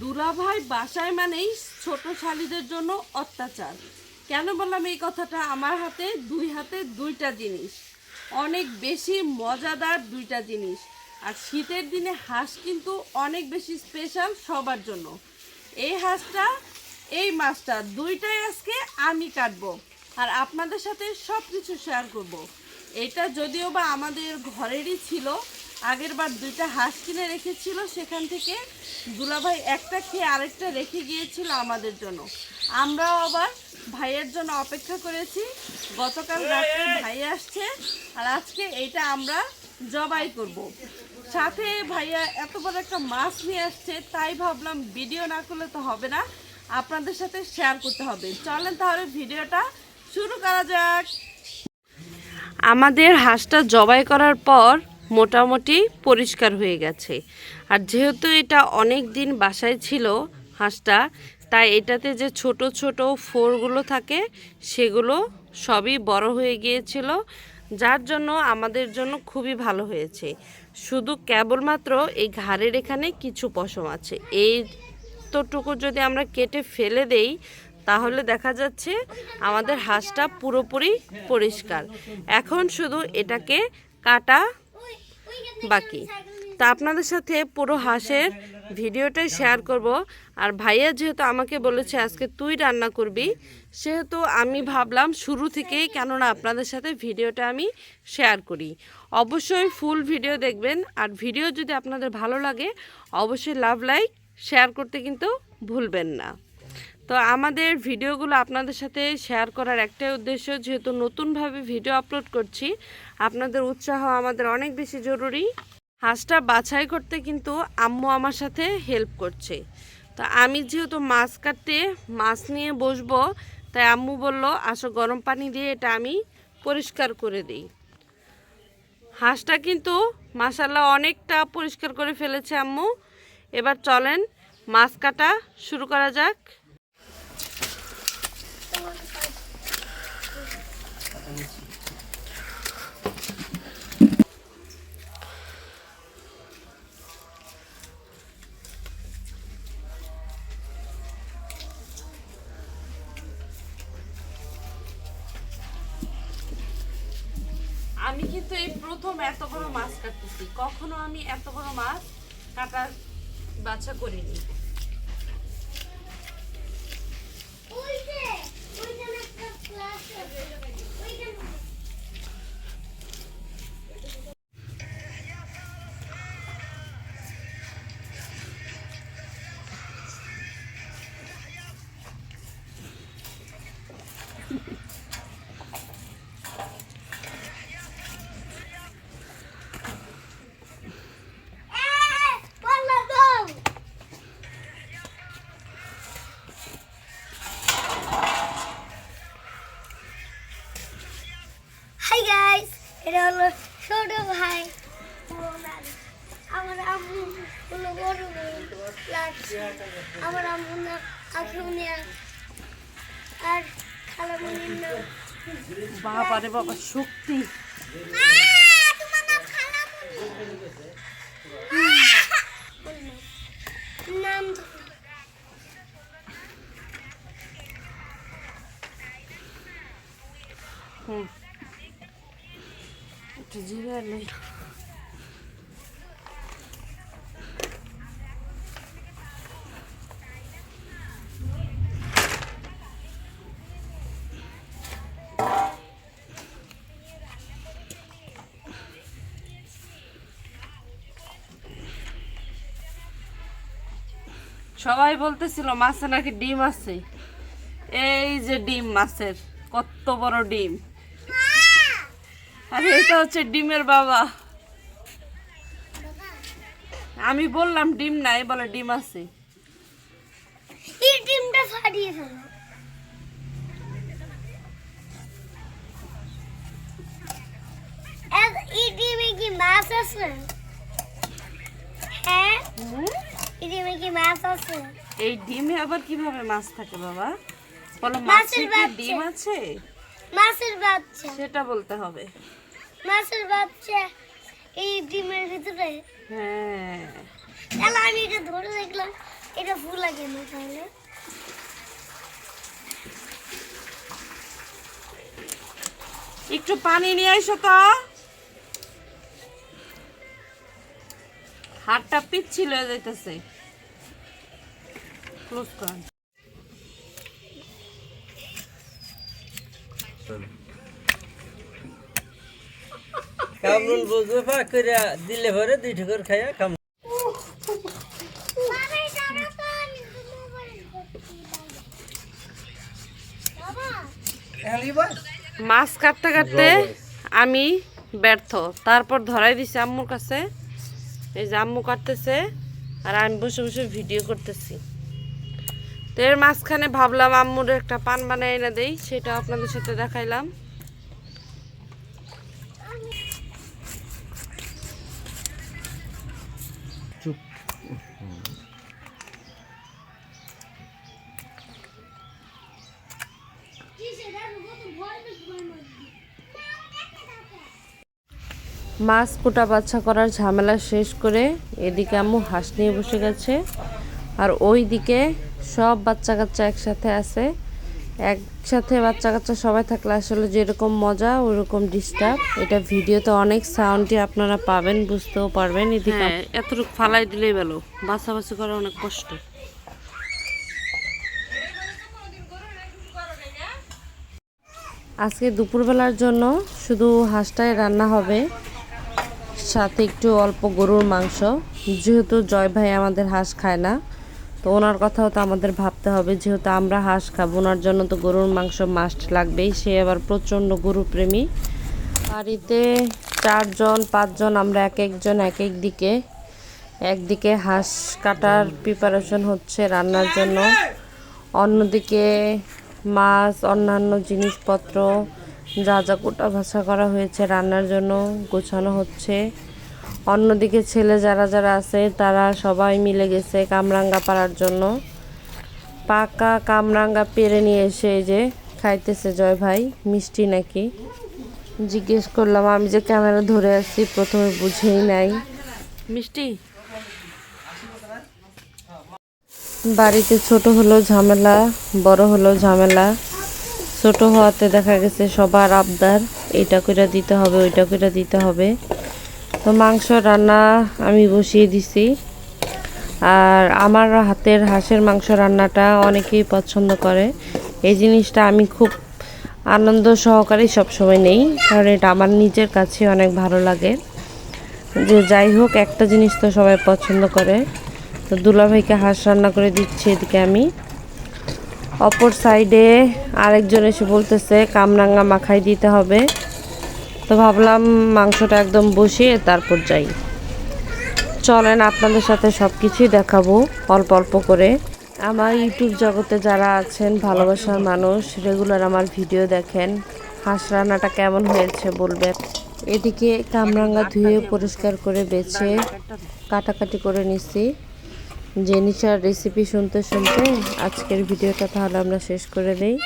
দুলাভাই বাসায় মানেই ছোট শালিদের জন্য অত্যাচার। কেন বললাম এই কথাটা? আমার হাতে দুই হাতে দুইটা জিনিস। অনেক বেশি মজাদার দুইটা জিনিস। আর শীতের দিনে হাঁস কিন্তু অনেক বেশি স্পেশাল সবার জন্য। এই হাঁসটা, এই মাছটা দুইটাই আজকে আমি কাটবো। আর আপনাদের সাথে সব কিছু শেয়ার করব। এটা যদিও বা আমাদের ঘরেরই ছিল আগের বার দুইটা হাঁস কিনে রেখেছিল, সেখান থেকে দুলাভাই একটা খেয়ে আরেকটা রেখে গিয়েছিল আমাদের জন্য। আমরাও আবার ভাইয়ের জন্য অপেক্ষা করেছি। গতকাল রাত্রে ভাই আসছে, আর আজকে এইটা আমরা জবাই করব। সাথে ভাইয়া এত বড় একটা মাছ নিয়ে আসছে, তাই ভাবলাম ভিডিও না করলে তো হবে না, আপনাদের সাথে শেয়ার করতে হবে। চলেন তাহলে ভিডিওটা শুরু করা যাক। আমাদের হাঁসটা জবাই করার পর মোটামুটি পরিষ্কার হয়ে গেছে। আর যেহেতু এটা অনেক দিন বাসায় ছিল হাঁসটা, তাই এটাতে যে ছোট ছোট ফোরগুলো থাকে, সেগুলো সবই বড় হয়ে গিয়েছিল। যার জন্য আমাদের জন্য খুবই ভালো হয়েছে। শুধু কেবলমাত্র এই ঘাড়ের এখানে কিছু পশম আছে। এই তোটুকু যদি আমরা কেটে ফেলে দেই, তাহলে দেখা যাচ্ছে আমাদের হাঁসটা পুরোপুরি পরিষ্কার। এখন শুধু এটাকে কাটা বাকি। তা আপনাদের সাথে পুরো হাঁসের ভিডিওটাই শেয়ার করব। আর ভাইয়া যেহেতু আমাকে বলেছে আজকে তুই রান্না করবি, সেহেতু আমি ভাবলাম শুরু থেকেই কেননা আপনাদের সাথে ভিডিওটা আমি শেয়ার করি। অবশ্যই ফুল ভিডিও দেখবেন। আর ভিডিও যদি আপনাদের ভালো লাগে, অবশ্যই লাভ, লাইক, শেয়ার করতে কিন্তু ভুলবেন না। তো আমাদের ভিডিওগুলো আপনাদের সাথে শেয়ার করার একটাই উদ্দেশ্য, যেহেতু নতুনভাবে ভিডিও আপলোড করছি, আপনাদের উৎসাহ আমাদের অনেক বেশি জরুরি। হাঁসটা বাছাই করতে কিন্তু আম্মু আমার সাথে হেল্প করছে। তো আমি যেহেতু মাছ কাটতে মাছ নিয়ে বসবো, তাই আম্মু বলল, আসো গরম পানি দিয়ে এটা আমি পরিষ্কার করে দিই। হাঁসটা কিন্তু মাসাল্লাহ অনেকটা পরিষ্কার করে ফেলেছে আম্মু। এবার চলেন মাছ কাটা শুরু করা যাক। কিন্তু এই প্রথম এত বড় মাছ কাটতেছি। কখনো আমি এত বড় মাছ কাটার বাছা করিনি। হাই এটা হলো ছোট ভাই। আমার আম্মু হলো বড় আমার আম্মু না আসমুনিয়া আর খালামুনির নাম বাবা রে বাবা শক্তি। নাম হুম। একটু জিরে আর। সবাই বলতেছিল মাছে নাকি ডিম আছে এই যে ডিম মাছের, কত বড় ডিম আরে এটা হচ্ছে ডিমের বাবা। আমি বললাম ডিম নাই বলে ডিম আছে। এই ডিমটা ফাটিয়ে ফেলো। এই ডিমে কি মাছ আছে? হ্যাঁ? এই ডিমে কি মাছ আছে? এই ডিমে আবার কীভাবে মাছ থাকে বাবা? বলো মাছের মাছের ডিম আছে? মাছের বাচ্চা। সেটা বলতে হবে। মাছের বাচ্চা এই ডিমের ভিতরে। হ্যাঁ। তাহলে আমি এটা ধরে দেখলাম এটা ফুল লাগে না তাহলে? একটু পানি নিয়ে এসো তো। হাতটা পিচ্ছিল হয়ে যাইতেছে। ক্লোজ কর। কামরুল বুঝবে পা করে দিলে ভরে দুই ঠুকুর খাইয়া কাম বাবা এটা রাখো আমি মোবাইল বাবা। মাছ কাটতে কাটতে আমি ব্যর্থ। তারপর ধরাই দিছি আম্মুর কাছে। এই যে আম্মু কাটতেছে আর আমি বসে বসে ভিডিও করতেছি। তো এর মাঝখানে ভাবলাম আম্মুর একটা পান বানাই এনে দেই সেটা আপনাদের সাথে দেখাইলাম। মাছ কোটা বাচ্চা করার ঝামেলা শেষ করে এদিকে আম্মু হাঁস নিয়ে বসে গেছে। আর ওই দিকে সব বাচ্চা কাচ্চা একসাথে আছে। একসাথে বাচ্চা কাচ্চা সবাই থাকলে আসলে যেরকম মজা ওরকম ডিস্টার্ব। এটা ভিডিওতে অনেক সাউন্ডই আপনারা পাবেন বুঝতেও পারবেন। এদিকে এতটুকু ফালাই দিলেই ভালো। বাচ্চা বাছাবাছি করা অনেক কষ্ট। আজকে দুপুরবেলার জন্য শুধু হাঁসটাই রান্না হবে। সাথে একটু অল্প গরুর মাংস। যেহেতু জয় ভাই আমাদের হাঁস খায় না, তো ওনার কথাও তো আমাদের ভাবতে হবে। যেহেতু আমরা হাঁস খাব, ওনার জন্য তো গরুর মাংস মাস্ট লাগবেই। সে আবার প্রচণ্ড গরু প্রেমী বাড়িতে চারজন, পাঁচজন, আমরা এক একজন এক এক দিকে। একদিকে হাঁস কাটার প্রিপারেশন হচ্ছে রান্নার জন্য। অন্যদিকে মাছ, অন্যান্য জিনিসপত্র যা যা কোটা ভাষা করা হয়েছে রান্নার জন্য গোছানো হচ্ছে। অন্যদিকে ছেলে যারা যারা আছে তারা সবাই মিলে গেছে কামরাঙ্গা পাড়ার জন্য। পাকা কামরাঙ্গা পেরে নিয়ে এসে এই যে খাইতেছে জয় ভাই মিষ্টি নাকি? জিজ্ঞেস করলাম আমি যে ক্যামেরা ধরে আসছি প্রথমে বুঝেই নাই। মিষ্টি? বাড়িতে ছোট হলো ঝামেলা বড় হলো ঝামেলা। ছোট হওয়াতে দেখা গেছে সবার আবদার, এটা কইরা দিতে হবে, ওইটা কইরা দিতে হবে। তো মাংস রান্না আমি বসিয়ে দিছি। আর আমার হাতের হাঁসের মাংস রান্নাটা অনেকেই পছন্দ করে। এই জিনিসটা আমি খুব আনন্দ সহকারেই সবসময় নেই, কারণ এটা আমার নিজের কাছে অনেক ভালো লাগে। যে যাই হোক, একটা জিনিস তো সবাই পছন্দ করে। তো দুলাভাইকে হাঁস রান্না করে দিচ্ছি এদিকে আমি। অপর সাইডে আরেকজন এসে বলতেছে, কামরাঙ্গা মাখাই দিতে হবে। তো ভাবলাম মাংসটা একদম বসিয়ে তারপর যাই। চলেন আপনাদের সাথে সব কিছুই দেখাবো, অল্প অল্প করে। আমার ইউটিউব জগতে যারা আছেন, ভালোবাসার মানুষ, রেগুলার আমার ভিডিও দেখেন, হাঁস রান্নাটা কেমন হয়েছে বলবে এদিকে কামরাঙ্গা ধুয়ে পরিষ্কার করে বেছে কাটাকাটি করে নিছি। জেনিসার রেসিপি শুনতে শুনতে আজকের ভিডিওটা তাহলে আমরা শেষ করে দিই